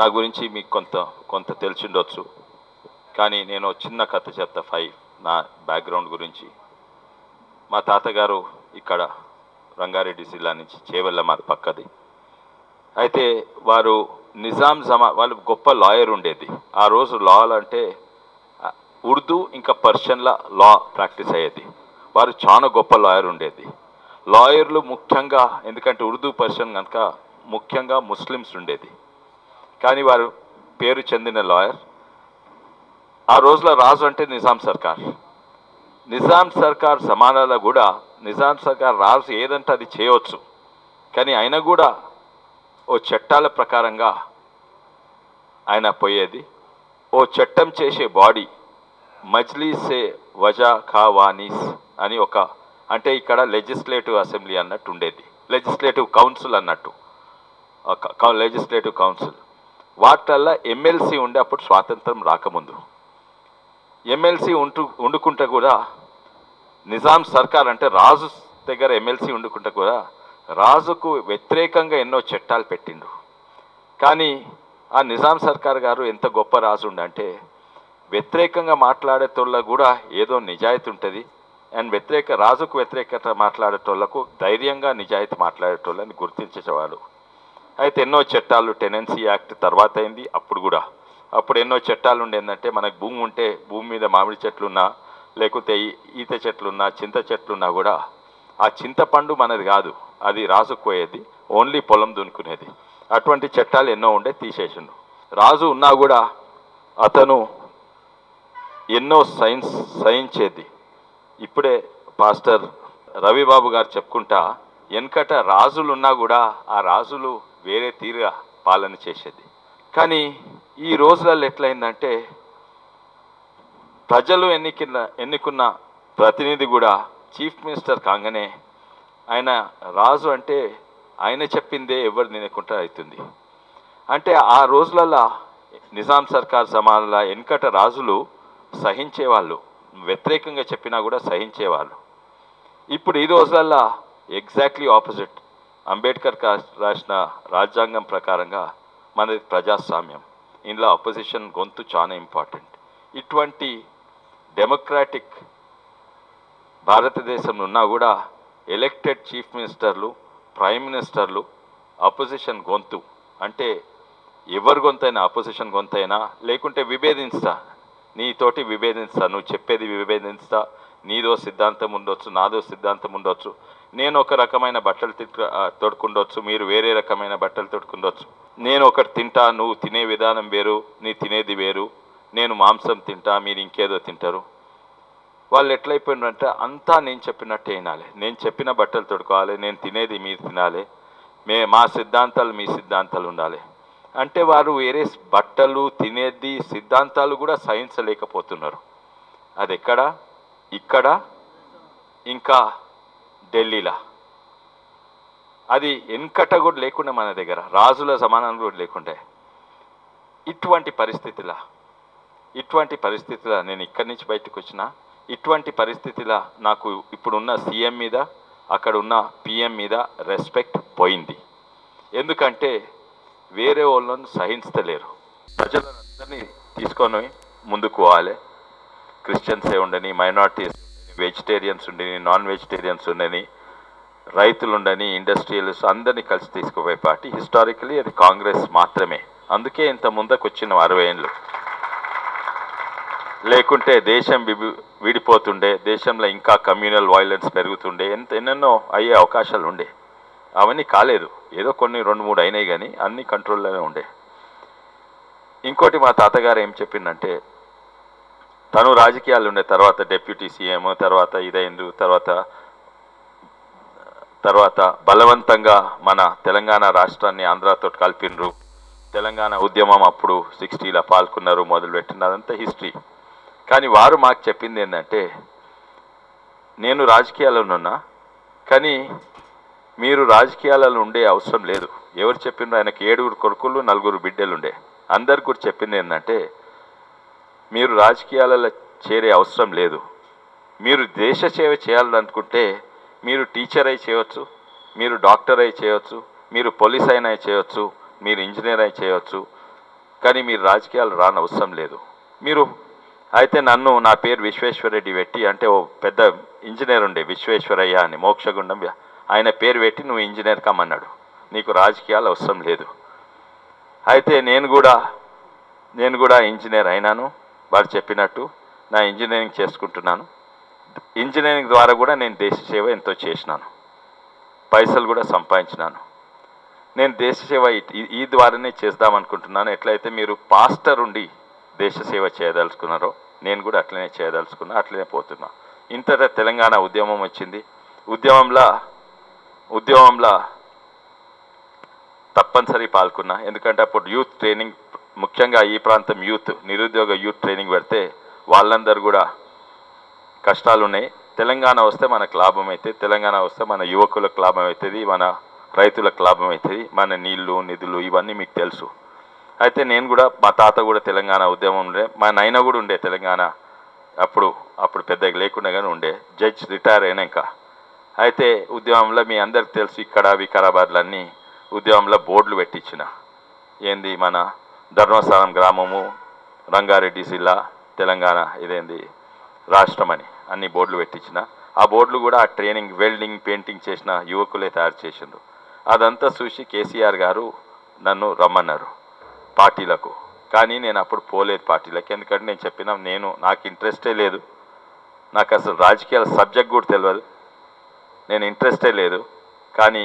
నా గురించి మీకు కొంత కొంత తెలిసిండొచ్చు. కానీ నేను చిన్న కథ చెప్తా ఫైవ్ నా బ్యాక్గ్రౌండ్ గురించి. మా తాతగారు ఇక్కడ రంగారెడ్డి జిల్లా నుంచి చేవెళ్ళ మాది పక్కది. అయితే వారు నిజాం జమా వాళ్ళు గొప్ప లాయర్ ఉండేది. ఆ రోజు లాలు అంటే ఉర్దూ ఇంకా పర్షియన్ల లా ప్రాక్టీస్ అయ్యేది. వారు చాలా గొప్ప లాయర్ ఉండేది. లాయర్లు ముఖ్యంగా ఎందుకంటే ఉర్దూ పర్షియన్ కనుక ముఖ్యంగా ముస్లిమ్స్ ఉండేది. కానీ వారు పేరు చెందిన లాయర్. ఆ రోజుల రాజు అంటే నిజాం సర్కార్. నిజాం సర్కార్ సమానాల కూడా నిజాం సర్కార్ రాజు ఏదంటే అది చేయవచ్చు. కానీ ఆయన కూడా ఓ చట్టాల ప్రకారంగా ఆయన పోయేది. ఓ చట్టం చేసే బాడీ మజ్లీసే వజా ఖావానీస్ అని ఒక అంటే ఇక్కడ లెజిస్లేటివ్ అసెంబ్లీ అన్నట్టు ఉండేది. లెజిస్లేటివ్ కౌన్సిల్ అన్నట్టు. Legislative council. వాటల్లా ఎమ్మెల్సీ ఉండే అప్పుడు స్వాతంత్రం రాకముందు. ఎమ్మెల్సీ ఉంటూ వండుకుంటే కూడా నిజాం సర్కార్ అంటే రాజు దగ్గర ఎమ్మెల్సీ వండుకుంటే కూడా రాజుకు వ్యతిరేకంగా ఎన్నో చట్టాలు పెట్టిండు. కానీ ఆ నిజాం సర్కార్ గారు ఎంత గొప్ప రాజు ఉండంటే వ్యతిరేకంగా మాట్లాడేటోళ్ళకు కూడా ఏదో నిజాయితీ ఉంటుంది అండ్ వ్యతిరేక రాజుకు వ్యతిరేకత మాట్లాడేటోళ్ళకు ధైర్యంగా నిజాయితీ మాట్లాడేటోళ్ళని గుర్తించేవాడు అయితే ఎన్నో చట్టాలు టెనెన్సీ యాక్ట్ తర్వాత అయింది అప్పుడు కూడా. అప్పుడు ఎన్నో చట్టాలు ఉండేందంటే మనకు భూమి ఉంటే భూమి మీద మామిడి చెట్లున్నా లేకపోతే ఈ- ఈత చెట్లున్నా చింత చెట్లున్నా కూడా ఆ చింతపండు మనది కాదు అది రాజుకు పోయేది ఓన్లీ పొలం దున్నుకునేది. అటువంటి చట్టాలు ఎన్నో ఉండే తీసేసిండు. రాజు ఉన్నా కూడా అతను ఎన్నో సైన్స్ సహించేది. ఇప్పుడే పాస్టర్ రవిబాబు గారు చెప్పుకుంటా వెనకట రాజులు ఉన్నా కూడా ఆ రాజులు వేరే తీరుగా పాలన చేసేది. కానీ ఈ రోజులలో ఎట్లయిందంటే ప్రజలు ఎన్నికన్న ఎన్నుకున్న ప్రతినిధి కూడా చీఫ్ మినిస్టర్ కాగానే ఆయన రాజు అంటే ఆయన చెప్పిందే ఎవరు తినకుండా అవుతుంది. అంటే ఆ రోజులలో నిజాం సర్కార్ సమానంలో వెనుకట రాజులు సహించేవాళ్ళు వ్యతిరేకంగా చెప్పినా కూడా సహించేవాళ్ళు. ఇప్పుడు ఈ రోజులల్లో ఎగ్జాక్ట్లీ ఆపోజిట్. అంబేద్కర్ రాసిన రాజ్యాంగం ప్రకారంగా మనది ప్రజాస్వామ్యం. ఇందులో అపోజిషన్ గొంతు చాలా ఇంపార్టెంట్ ఇటువంటి డెమోక్రాటిక్ భారతదేశంలో ఉన్నా కూడా ఎలక్టెడ్ చీఫ్ మినిస్టర్లు ప్రైమ్ మినిస్టర్లు అపోజిషన్ గొంతు. అంటే ఎవరి గొంతైనా అపోజిషన్ గొంతైనా లేకుంటే విభేదిస్తా నీతోటి విభేదిస్తా నువ్వు చెప్పేది విభేదిస్తా నీదో సిద్ధాంతం ఉండొచ్చు నాదో సిద్ధాంతం ఉండొచ్చు. నేను ఒక రకమైన బట్టలు తిట్టు తొడుకుండొచ్చు మీరు వేరే రకమైన బట్టలు తొడుకుండొచ్చు. నేను ఒకటి తింటా నువ్వు తినే విధానం వేరు నీ తినేది వేరు నేను మాంసం తింటా మీరు ఇంకేదో తింటారు. వాళ్ళు ఎట్లయిపోయినారంటే అంతా నేను చెప్పినట్టే వినాలి. నేను చెప్పిన బట్టలు తొడుకోవాలి నేను తినేది మీరు తినాలి. మే మా సిద్ధాంతాలు మీ సిద్ధాంతాలు ఉండాలి. అంటే వారు వేరే బట్టలు తినేది సిద్ధాంతాలు కూడా సహించలేకపోతున్నారు. అది ఎక్కడ ఇక్కడ? ఇంకా ఢిల్లీలో? అది వెనుకట కూడా లేకుండా మన దగ్గర రాజుల సమానం కూడా లేకుండే ఇటువంటి పరిస్థితిలా ఇటువంటి పరిస్థితిలో నేను ఇక్కడి నుంచి బయటకు వచ్చిన ఇటువంటి పరిస్థితుల నాకు ఇప్పుడున్న సీఎం మీద అక్కడ ఉన్న పిఎం మీద రెస్పెక్ట్ పోయింది. ఎందుకంటే వేరే వాళ్ళని సహించలేరు. ప్రజలందరినీ తీసుకొని ముందుకు పోవాలి. క్రిస్టియన్సే ఉండని మైనార్టీస్ వెజిటేరియన్స్ ఉండని నాన్ వెజిటేరియన్స్ ఉండని రైతులు ఉండని ఇండస్ట్రియలిస్ట్ అందరినీ కలిసి తీసుకుపోయే పార్టీ. హిస్టారికలీ అది కాంగ్రెస్ మాత్రమే. అందుకే ఇంత ముందుకు వచ్చిన అరవై ఏళ్ళు. లేకుంటే దేశం విడిపోతుండే దేశంలో ఇంకా కమ్యూనల్ వైలెన్స్ పెరుగుతుండే ఎంత ఎన్నెన్నో అయ్యే అవకాశాలు ఉండే. అవన్నీ కాలేదు. ఏదో కొన్ని రెండు మూడు అయినాయి కానీ అన్ని కంట్రోల్లోనే ఉండే. ఇంకోటి మా తాతగారు ఏం చెప్పిందంటే తను రాజకీయాలు ఉండే తర్వాత డెప్యూటీ సీఎం తర్వాత ఇదైండు తర్వాత తర్వాత బలవంతంగా మన తెలంగాణ రాష్ట్రాన్ని ఆంధ్రాతో కలిపినరు. తెలంగాణ ఉద్యమం అప్పుడు సిక్స్టీలో పాల్గొన్నారు మొదలుపెట్టిన అదంతా హిస్టరీ. కానీ వారు మాకు చెప్పింది ఏంటంటే నేను రాజకీయాల్లో ఉన్నా కానీ మీరు రాజకీయాలలో ఉండే అవసరం లేదు. ఎవరు చెప్పిండ్రు ఆయనకి ఏడుగురు కొడుకులు నలుగురు బిడ్డలు ఉండే కూడా చెప్పింది ఏంటంటే మీరు రాజకీయాలలో చేరే అవసరం లేదు. మీరు దేశ సేవ చేయాలనుకుంటే మీరు టీచర్ అయి చేయవచ్చు మీరు డాక్టర్ అయి చేయవచ్చు మీరు పోలీస్ అయినా చేయవచ్చు మీరు ఇంజనీర్ అయి చేయవచ్చు. కానీ మీరు రాజకీయాలు రాని అవసరం లేదు. మీరు అయితే నన్ను నా పేరు విశ్వేశ్వరరెడ్డి పెట్టి అంటే ఓ పెద్ద ఇంజనీర్ ఉండే విశ్వేశ్వరయ్య అని మోక్షగుండం ఆయన పేరు పెట్టి నువ్వు ఇంజనీర్ కమ్మన్నాడు. నీకు రాజకీయాలు అవసరం లేదు. అయితే నేను కూడా నేను కూడా ఇంజనీర్ అయినాను. వారు చెప్పినట్టు నా ఇంజనీరింగ్ చేసుకుంటున్నాను. ఇంజనీరింగ్ ద్వారా కూడా నేను దేశ సేవ ఎంతో చేసినాను. పైసలు కూడా సంపాదించినాను. నేను దేశ సేవ ఈ- ఈ ద్వారానే చేద్దాం అనుకుంటున్నాను. ఎట్లయితే మీరు పాస్టర్ ఉండి దేశ సేవ చేయదలుచుకున్నారో నేను కూడా అట్లనే చేయదలుచుకున్నా అట్లనే పోతున్నా. ఇంతట తెలంగాణ ఉద్యమం వచ్చింది. ఉద్యమంలో ఉద్యమంలో తప్పనిసరి పాల్గొన్నా. ఎందుకంటే అప్పుడు యూత్ ట్రైనింగ్ ముఖ్యంగా ఈ ప్రాంతం యూత్ నిరుద్యోగ యూత్ ట్రైనింగ్ పెడితే వాళ్ళందరూ కూడా కష్టాలు ఉన్నాయి తెలంగాణ వస్తే మనకు లాభం అవుతుంది తెలంగాణ వస్తే మన యువకులకు లాభం అవుతుంది మన రైతులకు లాభం అవుతుంది మన నీళ్ళు నిధులు ఇవన్నీ మీకు తెలుసు. అయితే నేను కూడా మా తాత కూడా తెలంగాణ ఉద్యమం ఉండే మా నాయన కూడా ఉండే తెలంగాణ. అప్పుడు అప్పుడు పెద్దగా లేకుండా కానీ ఉండే జడ్జ్ రిటైర్ అయినాక. అయితే ఉద్యమంలో మీ అందరికి తెలుసు ఇక్కడ వికారాబాద్లో అన్నీ ఉద్యమంలో బోర్డులు పెట్టించిన. ఏంది మన ధర్మస్థానం గ్రామము రంగారెడ్డి జిల్లా తెలంగాణ ఇదేంది రాష్ట్రం అని అన్ని బోర్డులు పెట్టించిన. ఆ బోర్డులు కూడా ఆ ట్రైనింగ్ వెల్డింగ్ పెయింటింగ్ చేసిన యువకులే తయారు చేసిండ్రు. అదంతా చూసి కేసీఆర్ గారు నన్ను రమ్మన్నారు పార్టీలకు. కానీ నేను అప్పుడు పోలేదు పార్టీలకు. ఎందుకంటే నేను చెప్పిన నేను నాకు ఇంట్రెస్టే లేదు. నాకు అసలు రాజకీయాల సబ్జెక్ట్ కూడా తెలియదు నేను ఇంట్రెస్టే లేదు. కానీ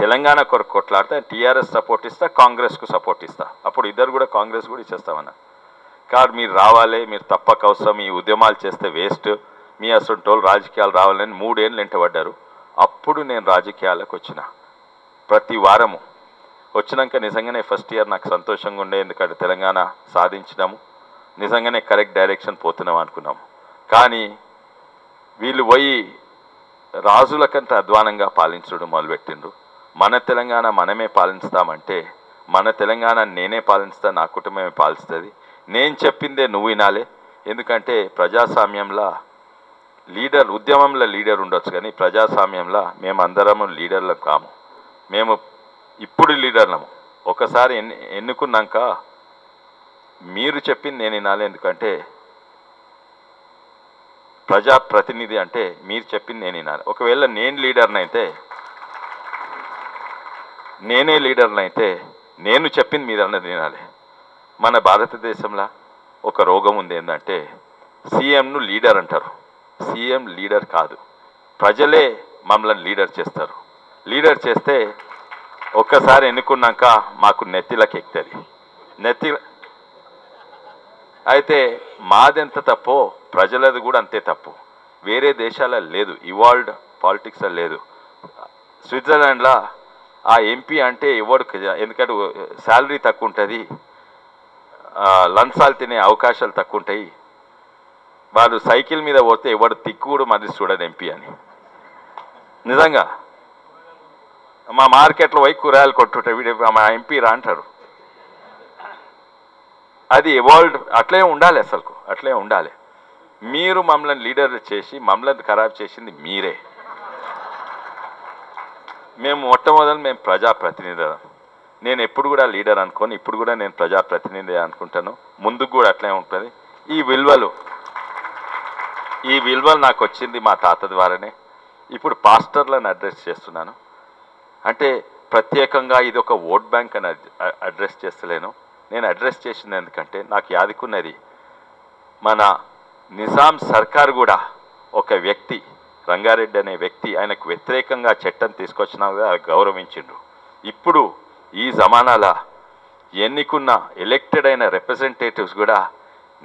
తెలంగాణ కొరకు కొట్లాడితే టీఆర్ఎస్ సపోర్ట్ ఇస్తా కాంగ్రెస్కు సపోర్ట్ ఇస్తా. అప్పుడు ఇద్దరు కూడా కాంగ్రెస్ కూడా ఇచ్చేస్తామన్నా. కాదు మీరు రావాలి మీరు తప్పక అవసరం ఈ ఉద్యమాలు చేస్తే వేస్ట్. మీ అసంటోళ్ళు రాజకీయాలు రావాలని మూడేళ్ళు వెంటబడ్డారు. అప్పుడు నేను రాజకీయాలకు వచ్చిన. ప్రతి వారము. వచ్చినాక నిజంగానే ఫస్ట్ ఇయర్ నాకు సంతోషంగా ఉండే ఎందుకంటే తెలంగాణ సాధించినాము. నిజంగానే కరెక్ట్ డైరెక్షన్ పోతున్నాం అనుకున్నాము. కానీ వీళ్ళు పోయి రాజుల కంటే అధ్వానంగా పాలించడం మొదలుపెట్టిండ్రు. మన తెలంగాణ మనమే పాలిస్తామంటే మన తెలంగాణ నేనే పాలిస్తా నా కుటుంబమే పాలిస్తుంది. నేను చెప్పిందే నువ్వు వినాలి. ఎందుకంటే ప్రజాస్వామ్యంలో లీడర్ ఉద్యమంలో లీడర్ ఉండొచ్చు కానీ ప్రజాస్వామ్యంలో మేమందరము లీడర్లం కాము. మేము ఇప్పుడు లీడర్లము. ఒకసారి ఎన్ని ఎన్నుకున్నాక మీరు చెప్పింది నేను వినాలి. ఎందుకంటే ప్రజాప్రతినిధి అంటే మీరు చెప్పింది నేను వినాలి. ఒకవేళ నేను లీడర్ని అయితే నేనే లీడర్ని అయితే నేను చెప్పింది మీదన్నది తినాలి వినాలి. మన భారతదేశంలో ఒక రోగం ఉంది ఏంటంటే సీఎంను లీడర్ అంటారు. సీఎం లీడర్ కాదు. ప్రజలే మమ్మల్ని లీడర్ చేస్తారు. లీడర్ చేస్తే ఒక్కసారి ఎన్నుకున్నాక మాకు నెత్తిలకు ఎక్కుతుంది నెత్తి అయితే మాదెంత తప్పో ప్రజలది కూడా అంతే తప్పు. వేరే దేశాల లేదు. ఇవాల్డ్ పాలిటిక్స్లో లేదు. స్విట్జర్లాండ్లో ఆ ఎంపీ అంటే ఎవడు ఎందుకంటే శాలరీ తక్కువ ఉంటుంది లంచాలు తినే అవకాశాలు తక్కువ ఉంటాయి వాడు సైకిల్ మీద పోతే ఎవడు తిక్కుడు మరి చూడదు ఎంపీ అని. నిజంగా. మా మార్కెట్లో పోయి కూరగాయలు కొట్టుంటే వీడు మా ఎంపీ రా అంటారు. అది ఎవాల్వ్ అట్లే ఉండాలి అసలుకు అట్లే ఉండాలి. మీరు మమ్మల్ని లీడర్ చేసి మమ్మల్ని ఖరాబ్ చేసింది మీరే. మేము మొట్టమొదటి మేము ప్రజాప్రతినిధి నేను ఎప్పుడు కూడా లీడర్ అనుకోని ఇప్పుడు కూడా నేను ప్రజాప్రతినిధి అనుకుంటాను. ముందుకు కూడా అట్లే ఉంటుంది. ఈ విలువలు ఈ విలువలు నాకు వచ్చింది మా తాత ద్వారానే. ఇప్పుడు పాస్టర్లను అడ్రస్ చేస్తున్నాను. అంటే ప్రత్యేకంగా ఇది ఒక ఓట్ బ్యాంక్ అని అడ్రస్ చేస్తలేను. నేను అడ్రస్ చేసింది ఎందుకంటే నాకు యాదుకున్నది మన నిజాం సర్కార్ కూడా ఒక వ్యక్తి. రంగారెడ్డి అనే వ్యక్తి ఆయనకు వ్యతిరేకంగా చట్టం తీసుకొచ్చినా కూడా గౌరవించిండ్రు ఇప్పుడు ఈ జమానాల ఎన్నికున్న ఎలక్టెడ్ అయిన రిప్రజెంటేటివ్స్ కూడా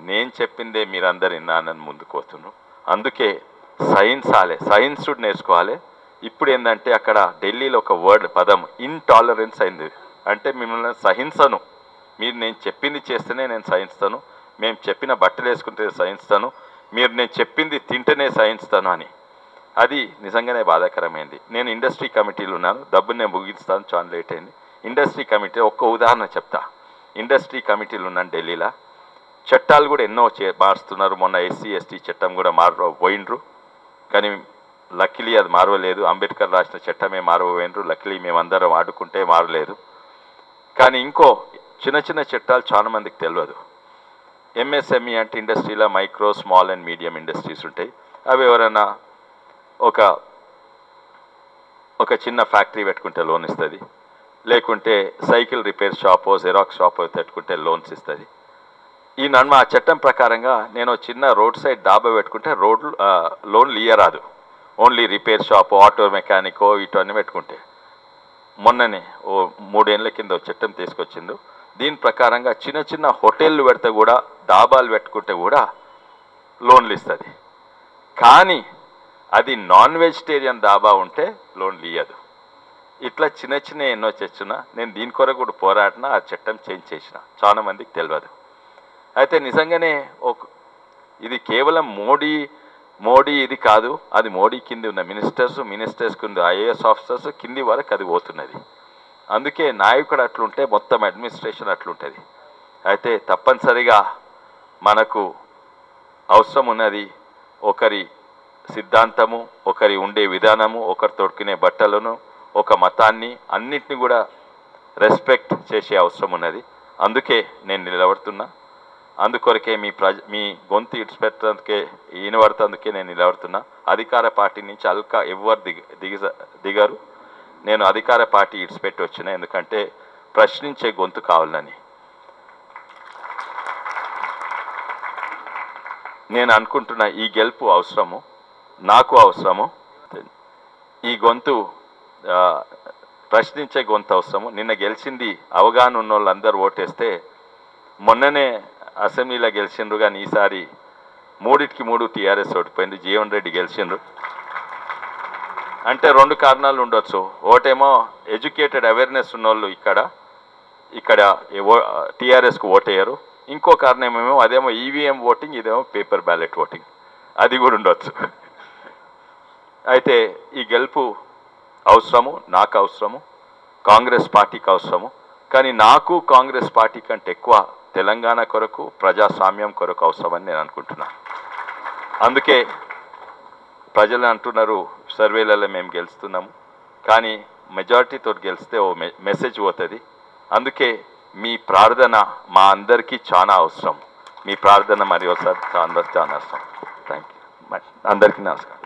నేను చెప్పిందే మీరందరు విన్నానని ముందుకు అందుకే సైన్స్ ఆలే సైన్స్ నేర్చుకోవాలి. ఇప్పుడు ఏంటంటే అక్కడ ఢిల్లీలో ఒక వర్డ్ పదం ఇంటాలరెన్స్ అయింది. అంటే మిమ్మల్ని సహించను. మీరు నేను చెప్పింది చేస్తేనే నేను సహిస్తాను మేము చెప్పిన బట్టలు వేసుకుంటే సహిస్తాను మీరు నేను చెప్పింది తింటేనే సహిస్తాను అని. అది నిజంగానే బాధాకరమైంది. నేను ఇండస్ట్రీ కమిటీలు ఉన్నాను. డబ్బుని నేను ముగిస్తాను. చాలా లేట్ అయింది. ఇండస్ట్రీ కమిటీ ఒక్క ఉదాహరణ చెప్తా. ఇండస్ట్రీ కమిటీలు ఉన్నాను ఢిల్లీలో. చట్టాలు కూడా ఎన్నో చే మారుస్తున్నారు. మొన్న ఎస్సీ ఎస్టీ చట్టం కూడా మార పోయిండ్రు. కానీ లక్కిలీ అది మారవలేదు. అంబేద్కర్ రాసిన చట్టమే మారబోయినరు లక్కిలీ మేమందరం ఆడుకుంటే మారలేదు. కానీ ఇంకో చిన్న చిన్న చట్టాలు చాలా మందికి తెలియదు ఎంఎస్ఎంఈ అంటే ఇండస్ట్రీలో micro small and medium industries ఉంటాయి. అవి ఎవరైనా ఒక ఒక చిన్న ఫ్యాక్టరీ పెట్టుకుంటే లోన్ ఇస్తుంది. లేకుంటే సైకిల్ రిపేర్ షాపో జెరాక్స్ షాపో పెట్టుకుంటే లోన్స్ ఇస్తుంది. ఈ నన్మ ఆ చట్టం ప్రకారంగా నేను చిన్న రోడ్ సైడ్ డాబా పెట్టుకుంటే రోడ్లు లోన్లు ఇయ్యరాదు ఓన్లీ రిపేర్ షాప్ ఆటో మెకానికో ఇటువన్నీ పెట్టుకుంటే. మొన్ననే ఓ మూడేళ్ళ కింద చట్టం తీసుకొచ్చిందో దీని ప్రకారంగా చిన్న చిన్న హోటళ్ళు పెడితే కూడా డాబాలు పెట్టుకుంటే కూడా లోన్లు ఇస్తుంది. కానీ అది నాన్ వెజిటేరియన్ దాబా ఉంటే లోన్లు ఇయ్యదు ఇట్లా చిన్న చిన్న ఎన్నో చచ్చిన నేను దీని కొరకు కూడా పోరాడినా ఆ చట్టం చేంజ్ చేసిన. చాలా మందికి తెలియదు అయితే నిజంగానే ఒక ఇది కేవలం మోడీ మోడీ ఇది కాదు అది మోడీ కింది ఉన్న మినిస్టర్స్ మినిస్టర్స్ కింద ఐఏఎస్ ఆఫీసర్స్ కింది వరకు అది పోతున్నది. అందుకే నాయకుడు అట్లుంటే మొత్తం అడ్మినిస్ట్రేషన్ అట్లుంటుంది. అయితే తప్పనిసరిగా మనకు అవసరం ఉన్నది ఒకరి సిద్ధాంతము ఒకరి ఉండే విధానము ఒకరు తొడికినే బట్టలను ఒక మతాన్ని అన్నిటిని కూడా రెస్పెక్ట్ చేసే అవసరం ఉన్నది. అందుకే నేను నిలబడుతున్నా. అందుకొరకే మీ ప్రజ మీ గొంతు ఇడిచిపెట్టడానికే ఈనబడుతందుకే నేను నిలబడుతున్నా. అధికార పార్టీ నుంచి అల్కా ఎవరు దిగ దిగ దిగరు. నేను అధికార పార్టీ ఇడిచిపెట్టి వచ్చిన ఎందుకంటే ప్రశ్నించే గొంతు కావాలని. నేను అనుకుంటున్న ఈ గెలుపు అవసరము. నాకు అవసరము. ఈ గొంతు ప్రశ్నించే గొంతు అవసరము. నిన్న గెలిచింది అవగాహన ఉన్న వాళ్ళందరూ ఓటేస్తే మొన్ననే అసెంబ్లీలో గెలిచిండ్రు కానీ ఈసారి మూడిటికి మూడు టీఆర్ఎస్ ఓడిపోయింది. జీవన్ రెడ్డి గెలిచిండ్రు. అంటే రెండు కారణాలు ఉండొచ్చు. ఓటేమో ఎడ్యుకేటెడ్ అవేర్నెస్ ఉన్నోళ్ళు ఇక్కడ ఇక్కడ టీఆర్ఎస్కు ఓటేయరు. ఇంకో కారణం ఏమేమో అదేమో ఈవీఎం ఓటింగ్ ఇదేమో పేపర్ బ్యాలెట్ ఓటింగ్. అది కూడా ఉండొచ్చు. అయితే ఈ గెలుపు అవసరము నాకు అవసరము కాంగ్రెస్ పార్టీకి అవసరము. కానీ నాకు కాంగ్రెస్ పార్టీ కంటే ఎక్కువ తెలంగాణ కొరకు ప్రజాస్వామ్యం కొరకు అవసరమని నేను అనుకుంటున్నాను అందుకే ప్రజలు అంటున్నారు సర్వేలలో మేము గెలుస్తున్నాము. కానీ మెజారిటీతో గెలిస్తే ఓ మె మెసేజ్ పోతుంది. అందుకే మీ ప్రార్థన మా అందరికీ చాలా అవసరం. మీ ప్రార్థన మరి ఒకసారి చాలా చాలా అవసరం. థ్యాంక్ యూ అందరికీ నమస్కారం.